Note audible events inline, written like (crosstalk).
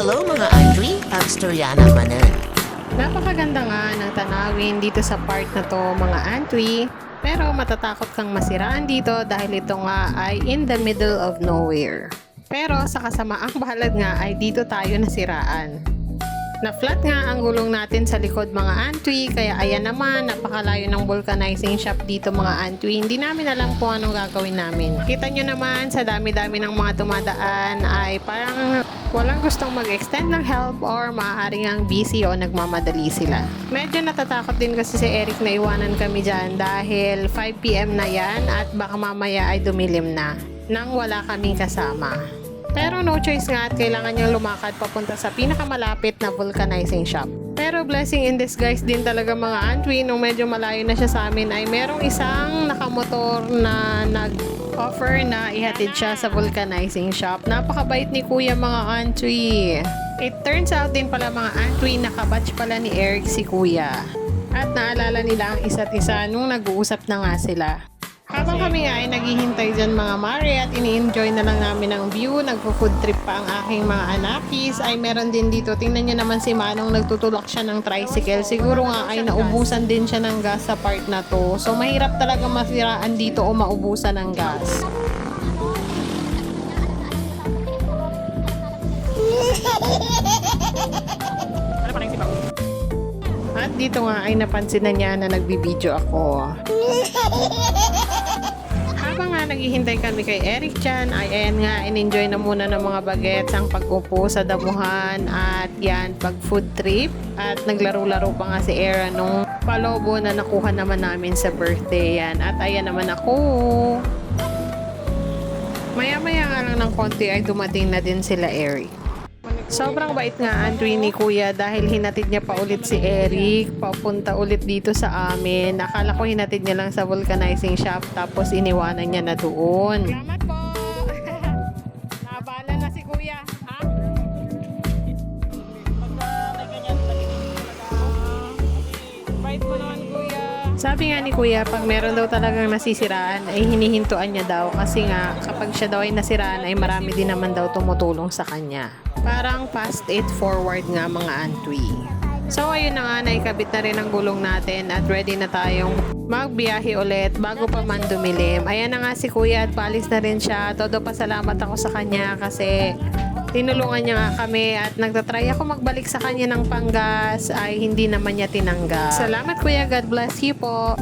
Hello mga Andri, ang Storyana Manan. Napakaganda nga ng tanawin dito sa part na to mga antwi. Pero matatakot kang masiraan dito dahil ito nga ay in the middle of nowhere. Pero sa kasamaang balad nga ay dito tayo nasiraan. Na flat nga ang gulong natin sa likod mga antwi kaya ayan naman napakalayo ng vulcanizing shop dito mga antwi. Hindi namin alam kung anong gagawin namin. Kita nyo naman sa dami-dami ng mga tumadaan ay parang walang gustong mag-extend ng help or maaaring ang busy o nagmamadali sila. Medyo natatakot din kasi si Eric na iwanan kami dyan dahil 5pm na yan at baka mamaya ay dumilim na nang wala kaming kasama. Pero no choice nga at kailangan niyang lumakad papunta sa pinakamalapit na vulcanizing shop. Pero blessing in disguise din talaga mga Antwi nung medyo malayo na siya sa amin ay merong isang nakamotor na nag-offer na ihatid siya sa vulcanizing shop. Napakabait ni kuya mga Antwi. It turns out din pala mga Antwi nakabatch pala ni Eric si kuya. At naalala nila ang isa't isa nung nag-uusap na nga sila. Habang kami nga ay naghihintay dyan mga mare at ini-enjoy na lang namin ang view, nagpo-food trip pa ang aking mga anakis, ay meron din dito. Tingnan nyo naman si Manong nagtutulak siya ng tricycle. Siguro nga ay naubusan din siya ng gas sa part na to. So mahirap talaga masiraan dito o maubusan ng gas. At dito nga ay napansin na niya na nagbibideo ako. Naghihintay kami kay Eric Chan, ay ayan nga, in-enjoy na muna ng mga bagets ang pag-upo sa damuhan at yan, pag food trip. At naglaro-laro pa nga si Era nung palobo na nakuha naman namin sa birthday yan. At ayan naman ako. Maya-maya nga lang ng konti ay dumating na din sila Eric. Sobrang bait nga Andrew ni Kuya dahil hinatid niya pa ulit si Eric papunta ulit dito sa amin. Akala ko hinatid niya lang sa vulcanizing shop tapos iniwanan niya na doon. Salamat po! (laughs) Nabala na si Kuya. Ha? Bait mo Kuya. Sabi nga ni Kuya, pag meron daw talagang nasisiraan ay hinihintuan niya daw kasi nga kapag siya daw ay nasiraan ay marami din naman daw tumutulong sa kanya. Parang fast it forward nga mga antwi. So ayun na nga, naikabit na rin ang gulong natin at ready na tayong magbiyahe ulit bago pa man dumilim. Ayan na nga si Kuya at palis na rin siya. Todo pasalamat ako sa kanya kasi tinulungan niya nga kami at nagtatry ako magbalik sa kanya ng panggas ay hindi naman niya tinanggap. Salamat Kuya, God bless you po.